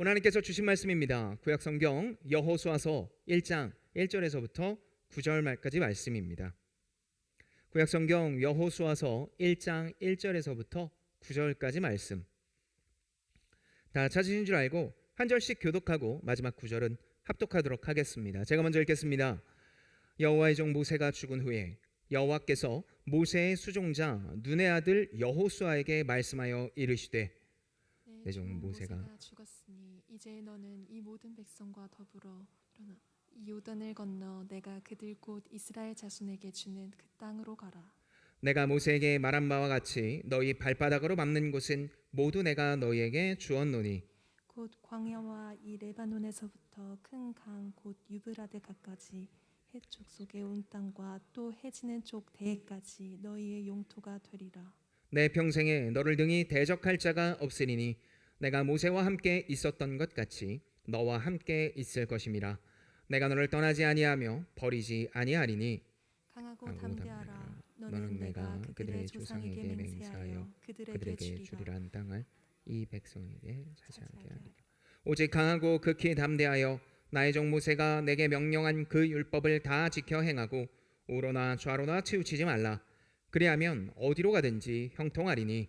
하나님께서 주신 말씀입니다. 구약 성경 여호수아서 1장 1절에서부터 9절 말까지 말씀입니다. 구약 성경 여호수아서 1장 1절에서부터 9절까지 말씀. 다 찾으신 줄 알고 한 절씩 교독하고 마지막 9절은 합독하도록 하겠습니다. 제가 먼저 읽겠습니다. 여호와의 종 모세가 죽은 후에 여호와께서 모세의 수종자 눈의 아들 여호수아에게 말씀하여 이르시되 내종종 모세가 죽었으니 이제 너는 이 모든 백성과 더불어 일어나 이 요단을 건너 내가 그들 곧 이스라엘 자손에게 주는 그 땅으로 가라. 내가 모세에게 말한 바와 같이 너희 발바닥으로 밟는 곳은 모두 내가 너희에게 주었노니 곧 광야와 이 레바논에서부터 큰 강 곧 유브라데 가까지 해쪽 속에 온 땅과 또 해지는 쪽 대해까지 너희의 용토가 되리라. 내 평생에 너를 등이 대적할 자가 없으리니 내가 모세와 함께 있었던 것 같이 너와 함께 있을 것임이라 내가 너를 떠나지 아니하며 버리지 아니하리니 강하고 강하고 담대하라. 담대하라. 너는 내가 그들의 조상에게 맹세하여 그들에게 주리라. 한 땅을 이 백성에게 차지하게 하리라 오직 강하고 극히 담대하여 나의 종 모세가 내게 명령한 그 율법을 다 지켜 행하고 우로나 좌로나 치우치지 말라 그리하면 어디로 가든지 형통하리니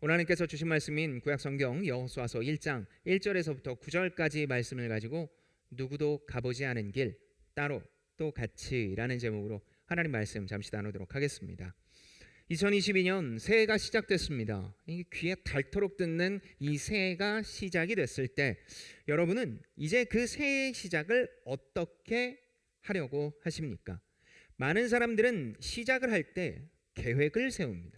오늘 하나님께서 주신 말씀인 구약 성경 여호수아서 1장 1절에서부터 9절까지 말씀을 가지고 누구도 가보지 않은 길 따로 또 같이라는 제목으로 하나님 말씀 잠시 나누도록 하겠습니다. 2022년 새해가 시작됐습니다. 이 귀에 닳도록 듣는 이 새해가 시작이 됐을 때 여러분은 이제 그 새해의 시작을 어떻게 하려고 하십니까? 많은 사람들은 시작을 할 때 계획을 세웁니다.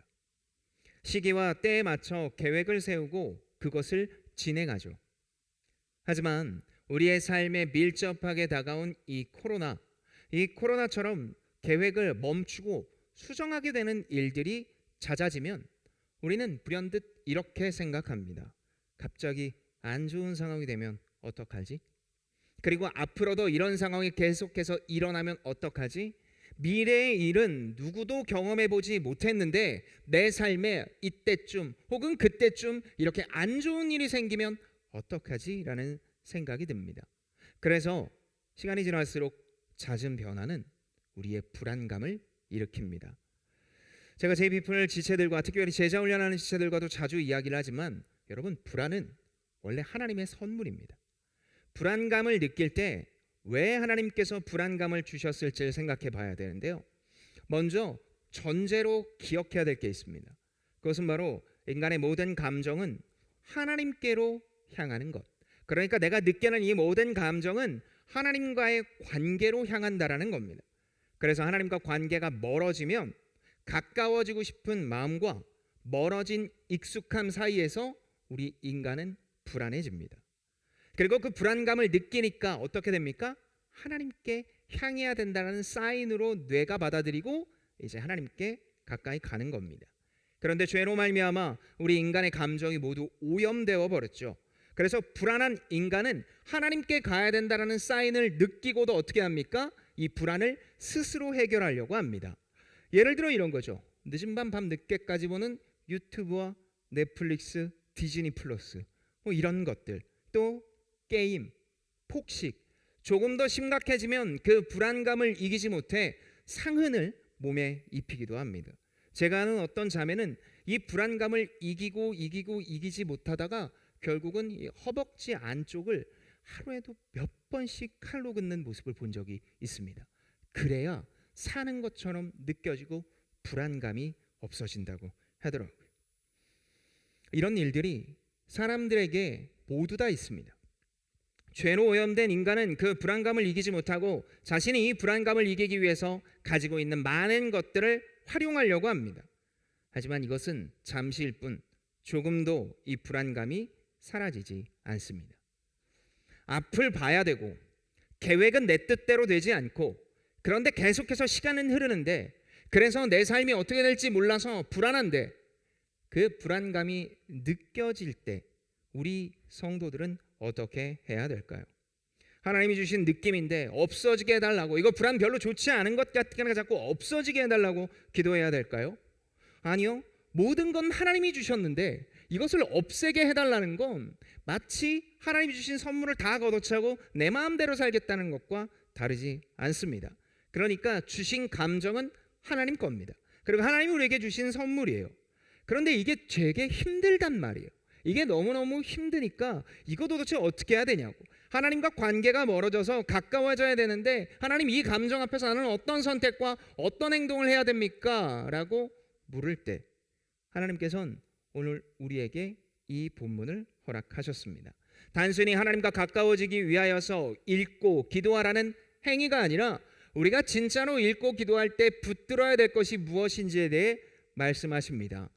시기와 때에 맞춰 계획을 세우고 그것을 진행하죠. 하지만 우리의 삶에 밀접하게 다가온 이 코로나, 이 코로나처럼 계획을 멈추고 수정하게 되는 일들이 잦아지면 우리는 불현듯 이렇게 생각합니다. 갑자기 안 좋은 상황이 되면 어떡하지? 그리고 앞으로도 이런 상황이 계속해서 일어나면 어떡하지? 미래의 일은 누구도 경험해 보지 못했는데 내 삶에 이때쯤 혹은 그때쯤 이렇게 안 좋은 일이 생기면 어떡하지? 라는 생각이 듭니다. 그래서 시간이 지날수록 잦은 변화는 우리의 불안감을 일으킵니다. 제가 제 비플 지체들과 특별히 제자 훈련하는 지체들과도 자주 이야기를 하지만 여러분 불안은 원래 하나님의 선물입니다. 불안감을 느낄 때 왜 하나님께서 불안감을 주셨을지를 생각해 봐야 되는데요. 먼저 전제로 기억해야 될 게 있습니다. 그것은 바로 인간의 모든 감정은 하나님께로 향하는 것. 그러니까 내가 느끼는 이 모든 감정은 하나님과의 관계로 향한다라는 겁니다. 그래서 하나님과 관계가 멀어지면 가까워지고 싶은 마음과 멀어진 익숙함 사이에서 우리 인간은 불안해집니다. 그리고 그 불안감을 느끼니까 어떻게 됩니까? 하나님께 향해야 된다는 사인으로 뇌가 받아들이고 이제 하나님께 가까이 가는 겁니다. 그런데 죄로 말미암아 우리 인간의 감정이 모두 오염되어 버렸죠. 그래서 불안한 인간은 하나님께 가야 된다는 사인을 느끼고도 어떻게 합니까? 이 불안을 스스로 해결하려고 합니다. 예를 들어 이런 거죠. 늦은 밤 밤 늦게까지 보는 유튜브와 넷플릭스, 디즈니 플러스 뭐 이런 것들 또 게임, 폭식 조금 더 심각해지면 그 불안감을 이기지 못해 상흔을 몸에 입히기도 합니다. 제가 아는 어떤 자매는 이 불안감을 이기고 이기고 이기지 못하다가 결국은 이 허벅지 안쪽을 하루에도 몇 번씩 칼로 긋는 모습을 본 적이 있습니다. 그래야 사는 것처럼 느껴지고 불안감이 없어진다고 하더라고요. 이런 일들이 사람들에게 모두 다 있습니다. 죄로 오염된 인간은 그 불안감을 이기지 못하고 자신이 이 불안감을 이기기 위해서 가지고 있는 많은 것들을 활용하려고 합니다. 하지만 이것은 잠시일 뿐 조금도 이 불안감이 사라지지 않습니다. 앞을 봐야 되고 계획은 내 뜻대로 되지 않고 그런데 계속해서 시간은 흐르는데 그래서 내 삶이 어떻게 될지 몰라서 불안한데 그 불안감이 느껴질 때 우리 성도들은 어떻게 해야 될까요? 하나님이 주신 느낌인데 없어지게 해달라고 이거 불안 별로 좋지 않은 것 같으니까 자꾸 없어지게 해달라고 기도해야 될까요? 아니요. 모든 건 하나님이 주셨는데 이것을 없애게 해달라는 건 마치 하나님이 주신 선물을 다 걷어차고 내 마음대로 살겠다는 것과 다르지 않습니다. 그러니까 주신 감정은 하나님 겁니다. 그리고 하나님이 우리에게 주신 선물이에요. 그런데 이게 되게 힘들단 말이에요. 이게 너무너무 힘드니까 이거 도대체 어떻게 해야 되냐고. 하나님과 관계가 멀어져서 가까워져야 되는데 하나님 이 감정 앞에서 나는 어떤 선택과 어떤 행동을 해야 됩니까? 라고 물을 때 하나님께서는 오늘 우리에게 이 본문을 허락하셨습니다. 단순히 하나님과 가까워지기 위하여서 읽고 기도하라는 행위가 아니라 우리가 진짜로 읽고 기도할 때 붙들어야 될 것이 무엇인지에 대해 말씀하십니다.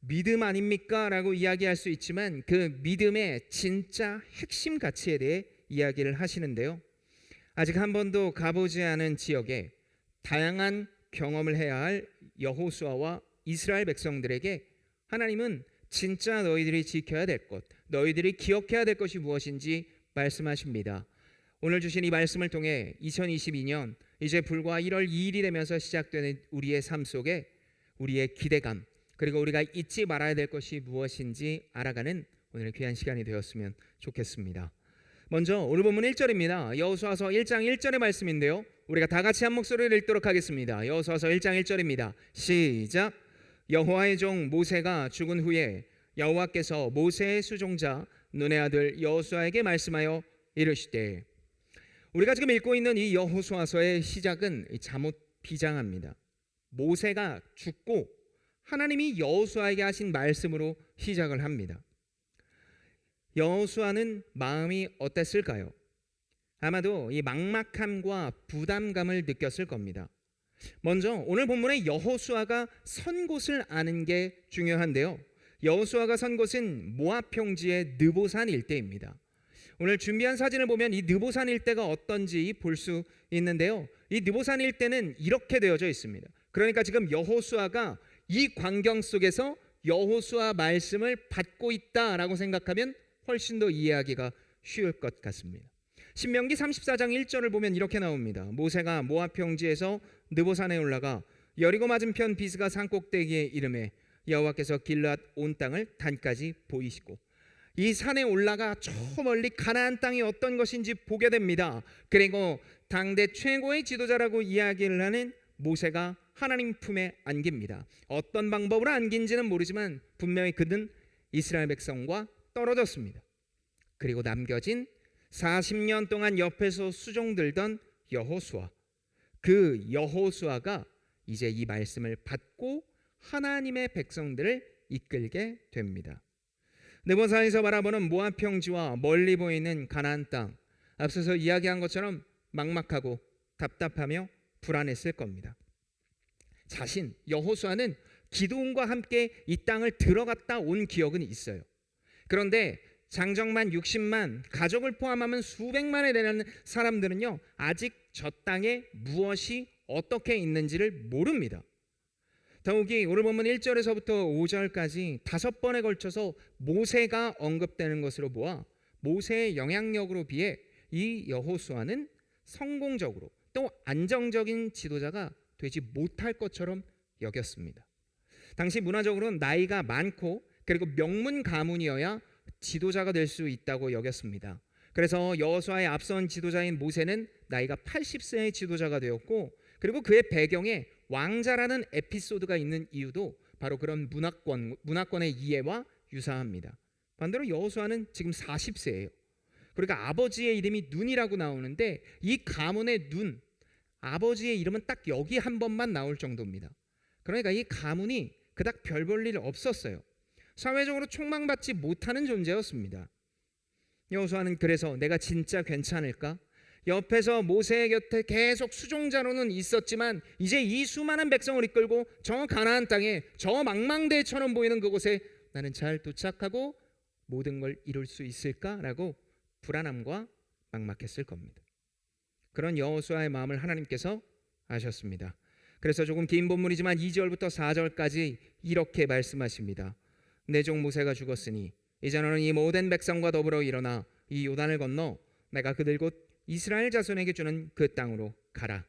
믿음 아닙니까? 라고 이야기할 수 있지만 그 믿음의 진짜 핵심 가치에 대해 이야기를 하시는데요. 아직 한 번도 가보지 않은 지역에 다양한 경험을 해야 할 여호수아와 이스라엘 백성들에게 하나님은 진짜 너희들이 지켜야 될 것, 너희들이 기억해야 될 것이 무엇인지 말씀하십니다. 오늘 주신 이 말씀을 통해 2022년 이제 불과 1월 2일이 되면서 시작되는 우리의 삶 속에 우리의 기대감 그리고 우리가 잊지 말아야 될 것이 무엇인지 알아가는 오늘 귀한 시간이 되었으면 좋겠습니다. 먼저 오늘 본문 1절입니다. 여호수아서 1장 1절의 말씀인데요. 우리가 다 같이 한 목소리를 읽도록 하겠습니다. 여호수아서 1장 1절입니다. 시작. 여호와의 종 모세가 죽은 후에 여호와께서 모세의 수종자 눈의 아들 여호수아에게 말씀하여 이르시되 우리가 지금 읽고 있는 이 여호수아서의 시작은 잠옷 비장합니다. 모세가 죽고 하나님이 여호수아에게 하신 말씀으로 시작을 합니다. 여호수아는 마음이 어땠을까요? 아마도 이 막막함과 부담감을 느꼈을 겁니다. 먼저 오늘 본문의 여호수아가 선 곳을 아는 게 중요한데요. 여호수아가 선 곳은 모압 평지의 느보산 일대입니다. 오늘 준비한 사진을 보면 이 느보산 일대가 어떤지 볼 수 있는데요. 이 느보산 일대는 이렇게 되어져 있습니다. 그러니까 지금 여호수아가 이 광경 속에서 여호수아 말씀을 받고 있다라고 생각하면 훨씬 더 이해하기가 쉬울 것 같습니다. 신명기 34장 1절을 보면 이렇게 나옵니다. 모세가 모압 평지에서 느보산에 올라가 여리고 맞은편 비스가 산 꼭대기에 이름에 여호와께서 길앗 온 땅을 단까지 보이시고 이 산에 올라가 저 멀리 가나안 땅이 어떤 것인지 보게 됩니다. 그리고 당대 최고의 지도자라고 이야기를 하는 모세가 하나님 품에 안깁니다. 어떤 방법으로 안긴지는 모르지만 분명히 그는 이스라엘 백성과 떨어졌습니다. 그리고 남겨진 40년 동안 옆에서 수종들던 여호수아 그 여호수아가 이제 이 말씀을 받고 하나님의 백성들을 이끌게 됩니다. 느보산에서 바라보는 모압 평지와 멀리 보이는 가나안 땅 앞서서 이야기한 것처럼 막막하고 답답하며 불안했을 겁니다. 자신 여호수아는 기도원과 함께 이 땅을 들어갔다 온 기억은 있어요. 그런데 장정만 60만 가족을 포함하면 수백만에 되는 사람들은요 아직 저 땅에 무엇이 어떻게 있는지를 모릅니다. 더욱이 오늘 보면 1절에서부터 5절까지 다섯 번에 걸쳐서 모세가 언급되는 것으로 보아 모세의 영향력으로 비해 이 여호수아는 성공적으로 또 안정적인 지도자가 되지 못할 것처럼 여겼습니다. 당시 문화적으로는 나이가 많고 그리고 명문 가문이어야 지도자가 될 수 있다고 여겼습니다. 그래서 여호수아의 앞선 지도자인 모세는 나이가 80세의 지도자가 되었고 그리고 그의 배경에 왕자라는 에피소드가 있는 이유도 바로 그런 문화권 문화권의 이해와 유사합니다. 반대로 여호수아는 지금 40세예요. 그러니까 아버지의 이름이 눈이라고 나오는데 이 가문의 눈 아버지의 이름은 딱 여기 한 번만 나올 정도입니다. 그러니까 이 가문이 그닥 별 볼 일 없었어요. 사회적으로 촉망받지 못하는 존재였습니다. 여호수아는 그래서 내가 진짜 괜찮을까? 옆에서 모세의 곁에 계속 수종자로는 있었지만 이제 이 수많은 백성을 이끌고 저 가나안 땅에 저 망망대해처럼 보이는 그곳에 나는 잘 도착하고 모든 걸 이룰 수 있을까라고 불안함과 막막했을 겁니다. 그런 여호수아의 마음을 하나님께서 아셨습니다. 그래서 조금 긴 본문이지만 2절부터 4절까지 이렇게 말씀하십니다. 내 종 모세가 죽었으니 이제 너는 이 모든 백성과 더불어 일어나 이 요단을 건너 내가 그들 곧 이스라엘 자손에게 주는 그 땅으로 가라.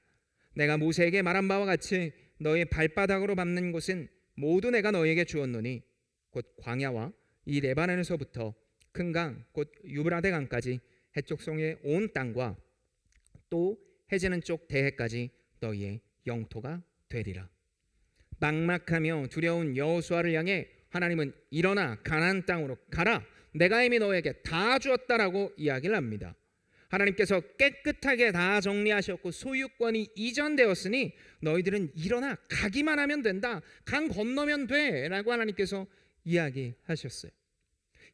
내가 모세에게 말한 바와 같이 너의 발바닥으로 밟는 곳은 모두 내가 너에게 주었노니 곧 광야와 이 레바논에서부터 큰 강 곧 유브라데 강까지 해쪽 송의 온 땅과 또 해지는 쪽 대해까지 너희의 영토가 되리라. 막막하며 두려운 여호수아를 향해 하나님은 일어나 가나안 땅으로 가라. 내가 이미 너에게 다 주었다라고 이야기를 합니다. 하나님께서 깨끗하게 다 정리하셨고 소유권이 이전되었으니 너희들은 일어나 가기만 하면 된다. 강 건너면 돼라고 하나님께서 이야기하셨어요.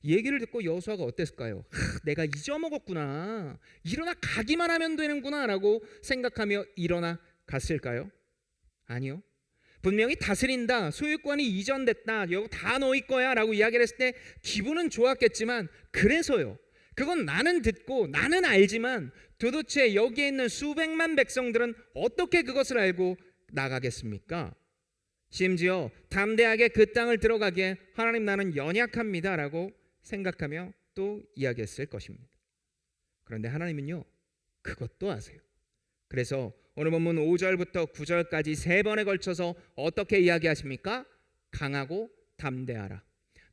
이 얘기를 듣고 여호수아가 어땠을까요? 하, 내가 잊어먹었구나. 일어나 가기만 하면 되는구나 라고 생각하며 일어나 갔을까요? 아니요. 분명히 다스린다, 소유권이 이전됐다, 이거 다 너희 거야 라고 이야기를 했을 때 기분은 좋았겠지만 그래서요. 그건 나는 듣고 나는 알지만 도대체 여기에 있는 수백만 백성들은 어떻게 그것을 알고 나가겠습니까? 심지어 담대하게 그 땅을 들어가기에 하나님 나는 연약합니다라고 생각하며 또 이야기했을 것입니다. 그런데 하나님은요 그것도 아세요. 그래서 오늘 본문 5절부터 9절까지 세 번에 걸쳐서 어떻게 이야기하십니까? 강하고 담대하라.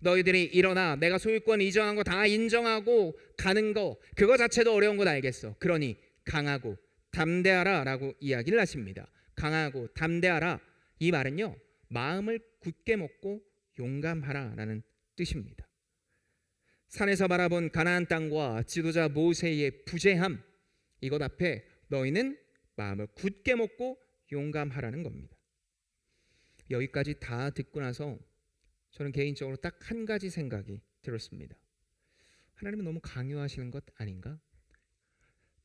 너희들이 일어나 내가 소유권 이전한 거 다 인정하고 가는 거 그거 자체도 어려운 건 알겠어. 그러니 강하고 담대하라라고 이야기를 하십니다. 강하고 담대하라 이 말은요 마음을 굳게 먹고 용감하라라는 뜻입니다. 산에서 바라본 가나안 땅과 지도자 모세의 부재함 이것 앞에 너희는 마음을 굳게 먹고 용감하라는 겁니다. 여기까지 다 듣고 나서 저는 개인적으로 딱 한 가지 생각이 들었습니다. 하나님은 너무 강요하시는 것 아닌가?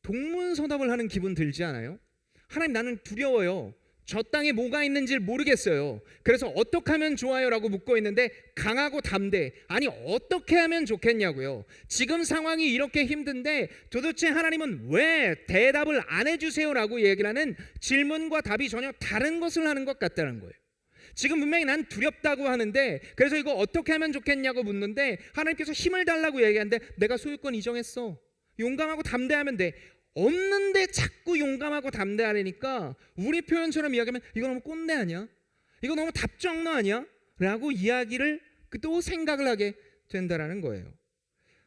동문서답을 하는 기분 들지 않아요? 하나님 나는 두려워요. 저 땅에 뭐가 있는지 모르겠어요. 그래서 어떻게 하면 좋아요라고 묻고 있는데 강하고 담대. 아니 어떻게 하면 좋겠냐고요. 지금 상황이 이렇게 힘든데 도대체 하나님은 왜 대답을 안 해주세요라고 얘기를 하는 질문과 답이 전혀 다른 것을 하는 것 같다는 거예요. 지금 분명히 난 두렵다고 하는데 그래서 이거 어떻게 하면 좋겠냐고 묻는데 하나님께서 힘을 달라고 얘기하는데 내가 소유권 이정했어. 용감하고 담대하면 돼. 없는데 자꾸 용감하고 담대하려니까 우리 표현처럼 이야기하면 이거 너무 꼰대 아니야? 이거 너무 답정너 아니야? 라고 이야기를 또 생각을 하게 된다라는 거예요.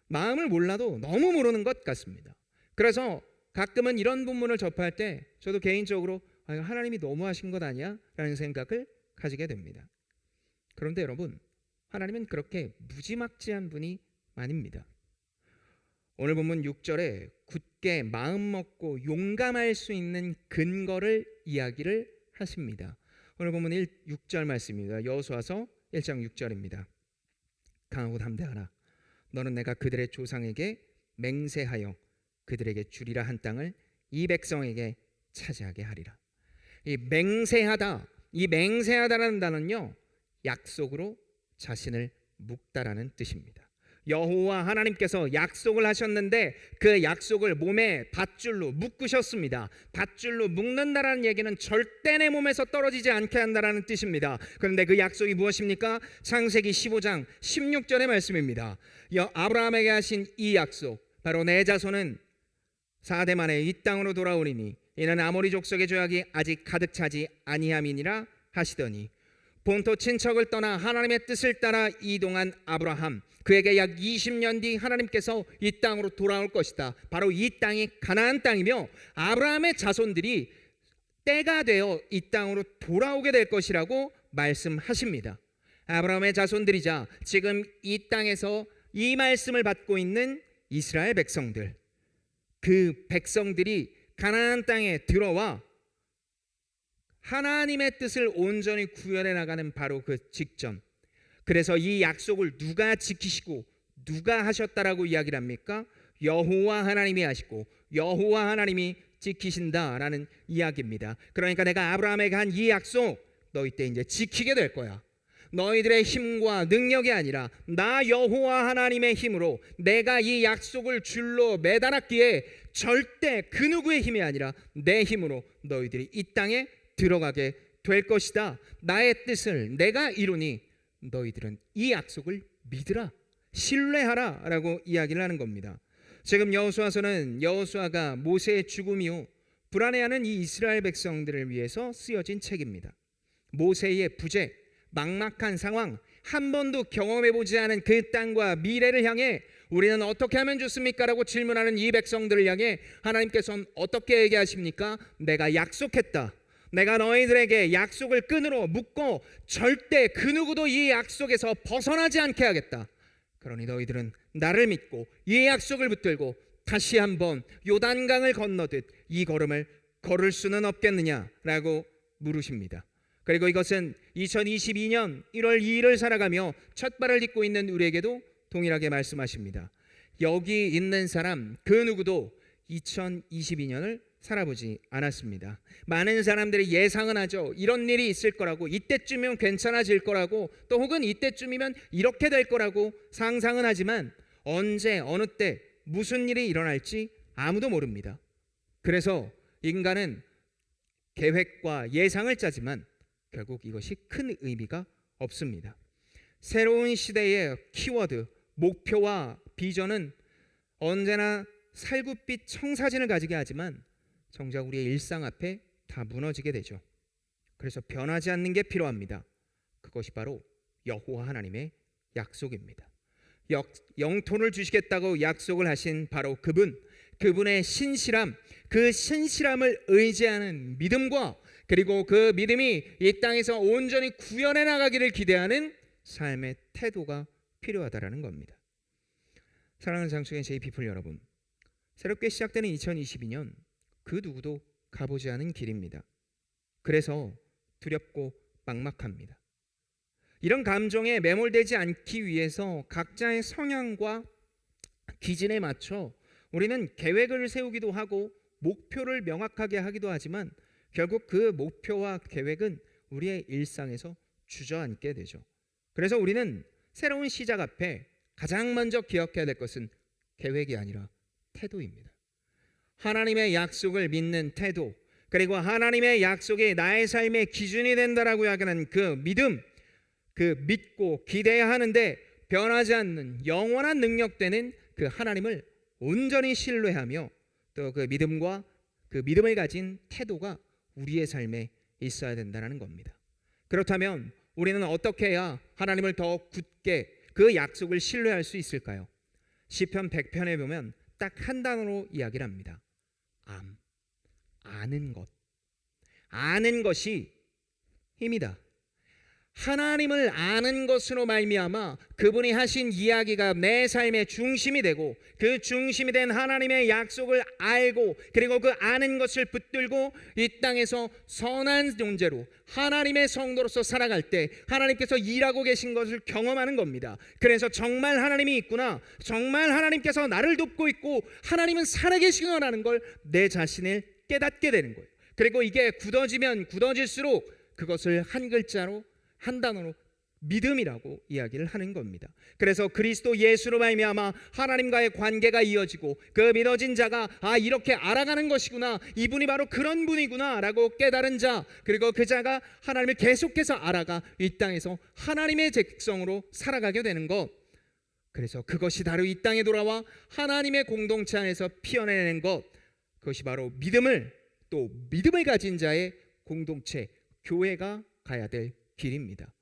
마음을 몰라도 너무 모르는 것 같습니다. 그래서 가끔은 이런 본문을 접할 때 저도 개인적으로 아, 하나님이 너무 하신 것 아니야? 라는 생각을 가지게 됩니다. 그런데 여러분 하나님은 그렇게 무지막지한 분이 아닙니다. 오늘 본문 6절에 굳게 마음 먹고 용감할 수 있는 근거를 이야기를 하십니다. 오늘 본문 1, 6절 말씀입니다. 여호수아서 1장 6절입니다. 강하고 담대하라. 너는 내가 그들의 조상에게 맹세하여 그들에게 주리라 한 땅을 이 백성에게 차지하게 하리라. 이 맹세하다, 이 맹세하다라는 단어는요 약속으로 자신을 묶다라는 뜻입니다. 여호와 하나님께서 약속을 하셨는데 그 약속을 몸에 밧줄로 묶으셨습니다. 밧줄로 묶는다라는 얘기는 절대 내 몸에서 떨어지지 않게 한다라는 뜻입니다. 그런데 그 약속이 무엇입니까? 창세기 15장 16절의 말씀입니다. 여 아브라함에게 하신 이 약속 바로 내 자손은 4대 만에 이 땅으로 돌아오리니 이는 아모리 족속의 죄악이 아직 가득 차지 아니함이니라 하시더니 본토 친척을 떠나 하나님의 뜻을 따라 이동한 아브라함 그에게 약 20년 뒤 하나님께서 이 땅으로 돌아올 것이다. 바로 이 땅이 가나안 땅이며 아브라함의 자손들이 때가 되어 이 땅으로 돌아오게 될 것이라고 말씀하십니다. 아브라함의 자손들이자 지금 이 땅에서 이 말씀을 받고 있는 이스라엘 백성들 그 백성들이 가나안 땅에 들어와 하나님의 뜻을 온전히 구현해 나가는 바로 그 직전. 그래서 이 약속을 누가 지키시고 누가 하셨다라고 이야기를 합니까? 여호와 하나님이 하시고 여호와 하나님이 지키신다라는 이야기입니다. 그러니까 내가 아브라함에게 한 이 약속 너희 때 이제 지키게 될 거야. 너희들의 힘과 능력이 아니라 나 여호와 하나님의 힘으로 내가 이 약속을 줄로 매달았기에 절대 그 누구의 힘이 아니라 내 힘으로 너희들이 이 땅에 들어가게 될 것이다. 나의 뜻을 내가 이루니 너희들은 이 약속을 믿으라. 신뢰하라라고 이야기를 하는 겁니다. 지금 여호수아서는 여호수아가 모세의 죽음 이후 불안해하는 이 이스라엘 백성들을 위해서 쓰여진 책입니다. 모세의 부재, 막막한 상황, 한 번도 경험해 보지 않은 그 땅과 미래를 향해 우리는 어떻게 하면 좋습니까 라고 질문하는 이 백성들을 향해 하나님께서는 어떻게 얘기하십니까? 내가 약속했다. 내가 너희들에게 약속을 끈으로 묶고 절대 그 누구도 이 약속에서 벗어나지 않게 하겠다. 그러니 너희들은 나를 믿고 이 약속을 붙들고 다시 한번 요단강을 건너듯 이 걸음을 걸을 수는 없겠느냐라고 물으십니다. 그리고 이것은 2022년 1월 2일을 살아가며 첫 발을 딛고 있는 우리에게도 동일하게 말씀하십니다. 여기 있는 사람 그 누구도 2022년을 살아보지 않았습니다. 많은 사람들이 예상은 하죠. 이런 일이 있을 거라고 이때쯤이면 괜찮아질 거라고 또 혹은 이때쯤이면 이렇게 될 거라고 상상은 하지만 언제 어느 때 무슨 일이 일어날지 아무도 모릅니다. 그래서 인간은 계획과 예상을 짜지만 결국 이것이 큰 의미가 없습니다. 새로운 시대의 키워드, 목표와 비전은 언제나 살구빛 청사진을 가지게 하지만 정작 우리의 일상 앞에 다 무너지게 되죠. 그래서 변하지 않는 게 필요합니다. 그것이 바로 여호와 하나님의 약속입니다. 역, 영토를 주시겠다고 약속을 하신 바로 그분, 그분의 신실함, 그 신실함을 의지하는 믿음과 그리고 그 믿음이 이 땅에서 온전히 구현해 나가기를 기대하는 삶의 태도가 필요하다라는 겁니다. 사랑하는 장충의 제이피플 여러분, 새롭게 시작되는 2022년 그 누구도 가보지 않은 길입니다. 그래서 두렵고 막막합니다. 이런 감정에 매몰되지 않기 위해서 각자의 성향과 기준에 맞춰 우리는 계획을 세우기도 하고 목표를 명확하게 하기도 하지만 결국 그 목표와 계획은 우리의 일상에서 주저앉게 되죠. 그래서 우리는 새로운 시작 앞에 가장 먼저 기억해야 될 것은 계획이 아니라 태도입니다. 하나님의 약속을 믿는 태도, 그리고 하나님의 약속이 나의 삶의 기준이 된다라고 이야기하는 그 믿음, 그 믿고 기대해야 하는데 변하지 않는 영원한 능력 되는 그 하나님을 온전히 신뢰하며 또 그 믿음과 그 믿음을 가진 태도가 우리의 삶에 있어야 된다는 겁니다. 그렇다면 우리는 어떻게 해야 하나님을 더 굳게 그 약속을 신뢰할 수 있을까요? 시편 100편에 보면 딱 한 단어로 이야기를 합니다. 암. 아는 것. 아는 것이 힘이다. 하나님을 아는 것으로 말미암아 그분이 하신 이야기가 내 삶의 중심이 되고 그 중심이 된 하나님의 약속을 알고 그리고 그 아는 것을 붙들고 이 땅에서 선한 존재로 하나님의 성도로서 살아갈 때 하나님께서 일하고 계신 것을 경험하는 겁니다. 그래서 정말 하나님이 있구나. 정말 하나님께서 나를 돕고 있고 하나님은 살아계시구나라는 걸 내 자신을 깨닫게 되는 거예요. 그리고 이게 굳어지면 굳어질수록 그것을 한 글자로 한 단어로 믿음이라고 이야기를 하는 겁니다. 그래서 그리스도 예수로 말미암아 하나님과의 관계가 이어지고 그 믿어진 자가 아 이렇게 알아가는 것이구나 이분이 바로 그런 분이구나라고 깨달은 자 그리고 그 자가 하나님을 계속해서 알아가 이 땅에서 하나님의 백성으로 살아가게 되는 것. 그래서 그것이 바로 이 땅에 돌아와 하나님의 공동체 안에서 피어내는 것. 그것이 바로 믿음을 또 믿음을 가진 자의 공동체 교회가 가야 될 길입니다.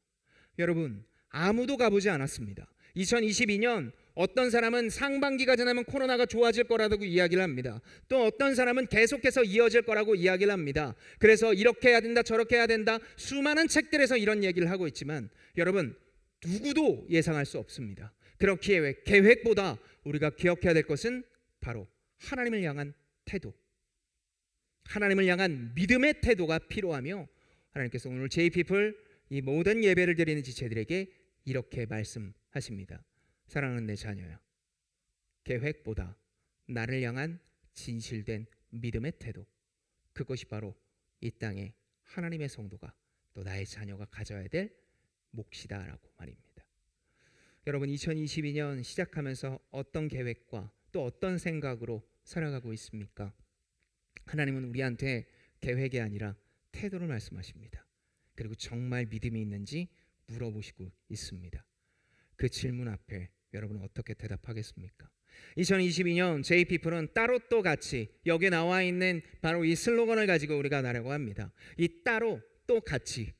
여러분 아무도 가보지 않았습니다. 2022년 어떤 사람은 상반기가 지나면 코로나가 좋아질 거라고 이야기를 합니다. 또 어떤 사람은 계속해서 이어질 거라고 이야기를 합니다. 그래서 이렇게 해야 된다, 저렇게 해야 된다. 수많은 책들에서 이런 얘기를 하고 있지만 여러분 누구도 예상할 수 없습니다. 그렇기에 계획보다 우리가 기억해야 될 것은 바로 하나님을 향한 태도. 하나님을 향한 믿음의 태도가 필요하며 하나님께서 오늘 제이피플 이 모든 예배를 드리는 지체들에게 이렇게 말씀하십니다. 사랑하는 내 자녀야. 계획보다 나를 향한 진실된 믿음의 태도. 그것이 바로 이 땅에 하나님의 성도가 또 나의 자녀가 가져야 될 몫이다라고 말입니다. 여러분 2022년 시작하면서 어떤 계획과 또 어떤 생각으로 살아가고 있습니까? 하나님은 우리한테 계획이 아니라 태도를 말씀하십니다. 그리고 정말 믿음이 있는지 물어보시고 있습니다. 그 질문 앞에 여러분은 어떻게 대답하겠습니까? 2022년 JP풀은 따로 또 같이 여기 나와 있는 바로 이 슬로건을 가지고 우리가 나려고 합니다. 이 따로 또 같이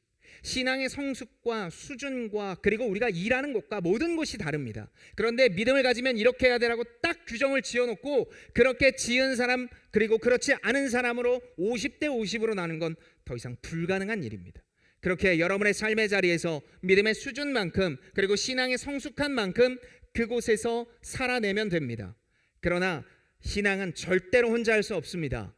신앙의 성숙과 수준과 그리고 우리가 일하는 곳과 모든 곳이 다릅니다. 그런데 믿음을 가지면 이렇게 해야 되라고 딱 규정을 지어놓고 그렇게 지은 사람 그리고 그렇지 않은 사람으로 50대 50으로 나는 건 더 이상 불가능한 일입니다. 그렇게 여러분의 삶의 자리에서 믿음의 수준만큼 그리고 신앙의 성숙한 만큼 그곳에서 살아내면 됩니다. 그러나 신앙은 절대로 혼자 할 수 없습니다.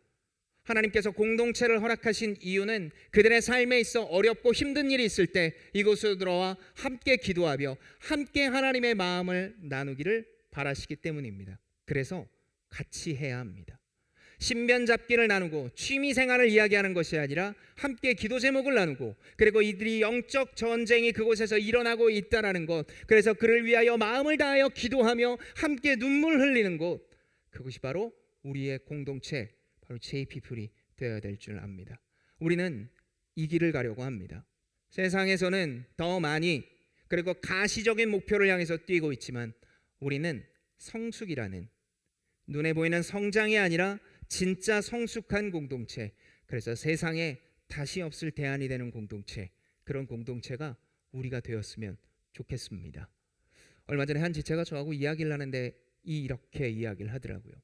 하나님께서 공동체를 허락하신 이유는 그들의 삶에 있어 어렵고 힘든 일이 있을 때 이곳으로 들어와 함께 기도하며 함께 하나님의 마음을 나누기를 바라시기 때문입니다. 그래서 같이 해야 합니다. 신변 잡기를 나누고 취미 생활을 이야기하는 것이 아니라 함께 기도 제목을 나누고 그리고 이들이 영적 전쟁이 그곳에서 일어나고 있다라는 것 그래서 그를 위하여 마음을 다하여 기도하며 함께 눈물 흘리는 곳 그것이 바로 우리의 공동체 바로 JP풀이 되어야 될 줄 압니다. 우리는 이 길을 가려고 합니다. 세상에서는 더 많이 그리고 가시적인 목표를 향해서 뛰고 있지만 우리는 성숙이라는 눈에 보이는 성장이 아니라 진짜 성숙한 공동체 그래서 세상에 다시 없을 대안이 되는 공동체 그런 공동체가 우리가 되었으면 좋겠습니다. 얼마 전에 한 지체가 저하고 이야기를 하는데 이렇게 이야기를 하더라고요.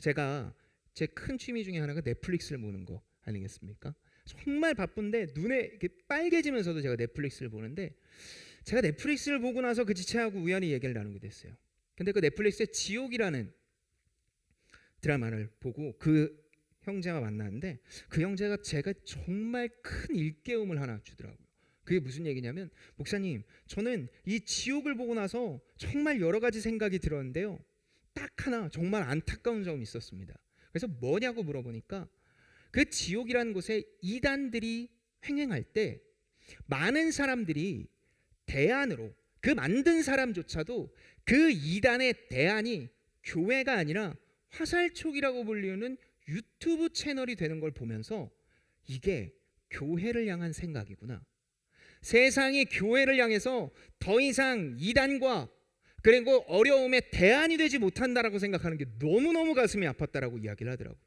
제가 제 큰 취미 중에 하나가 넷플릭스를 보는 거 아니겠습니까? 정말 바쁜데 눈에 이렇게 빨개지면서도 제가 넷플릭스를 보는데 제가 넷플릭스를 보고 나서 그 지체하고 우연히 얘기를 나누게 됐어요. 근데 그 넷플릭스의 지옥이라는 드라마를 보고 그 형제와 만났는데 그 형제가 제가 정말 큰 일깨움을 하나 주더라고요. 그게 무슨 얘기냐면 목사님 저는 이 지옥을 보고 나서 정말 여러 가지 생각이 들었는데요. 딱 하나 정말 안타까운 점이 있었습니다. 그래서 뭐냐고 물어보니까 그 지옥이라는 곳에 이단들이 횡행할 때 많은 사람들이 대안으로 그 만든 사람조차도 그 이단의 대안이 교회가 아니라 화살촉이라고 불리는 유튜브 채널이 되는 걸 보면서 이게 교회를 향한 생각이구나. 세상이 교회를 향해서 더 이상 이단과 그리고 어려움에 대안이 되지 못한다라고 생각하는 게 너무너무 가슴이 아팠다라고 이야기를 하더라고요.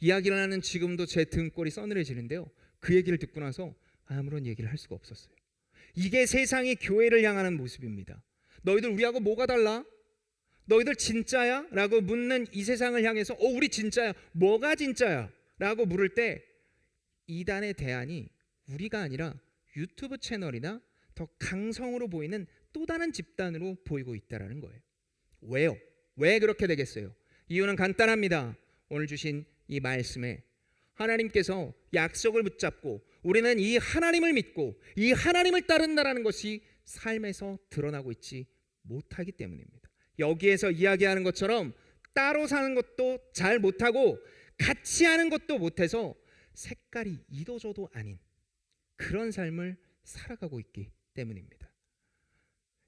이야기를 하는 지금도 제 등골이 서늘해지는데요. 그 얘기를 듣고 나서 아무런 얘기를 할 수가 없었어요. 이게 세상이 교회를 향하는 모습입니다. 너희들 우리하고 뭐가 달라? 너희들 진짜야? 라고 묻는 이 세상을 향해서 어 우리 진짜야. 뭐가 진짜야? 라고 물을 때 이단의 대안이 우리가 아니라 유튜브 채널이나 더 강성으로 보이는 또 다른 집단으로 보이고 있다라는 거예요. 왜요? 왜 그렇게 되겠어요? 이유는 간단합니다. 오늘 주신 이 말씀에 하나님께서 약속을 붙잡고 우리는 이 하나님을 믿고 이 하나님을 따른다라는 것이 삶에서 드러나고 있지 못하기 때문입니다. 여기에서 이야기하는 것처럼 따로 사는 것도 잘 못하고 같이 하는 것도 못해서 색깔이 이도저도 아닌 그런 삶을 살아가고 있기 때문입니다.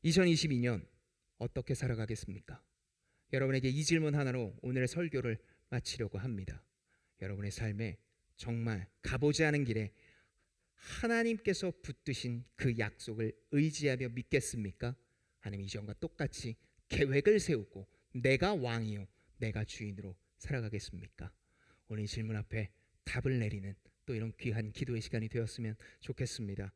2022년 어떻게 살아가겠습니까? 여러분에게 이 질문 하나로 오늘의 설교를 마치려고 합니다. 여러분의 삶에 정말 가보지 않은 길에 하나님께서 붙드신 그 약속을 의지하며 믿겠습니까? 아니면 이전과 똑같이 계획을 세우고 내가 왕이요 내가 주인으로 살아가겠습니까? 오늘 이 질문 앞에 답을 내리는 또 이런 귀한 기도의 시간이 되었으면 좋겠습니다.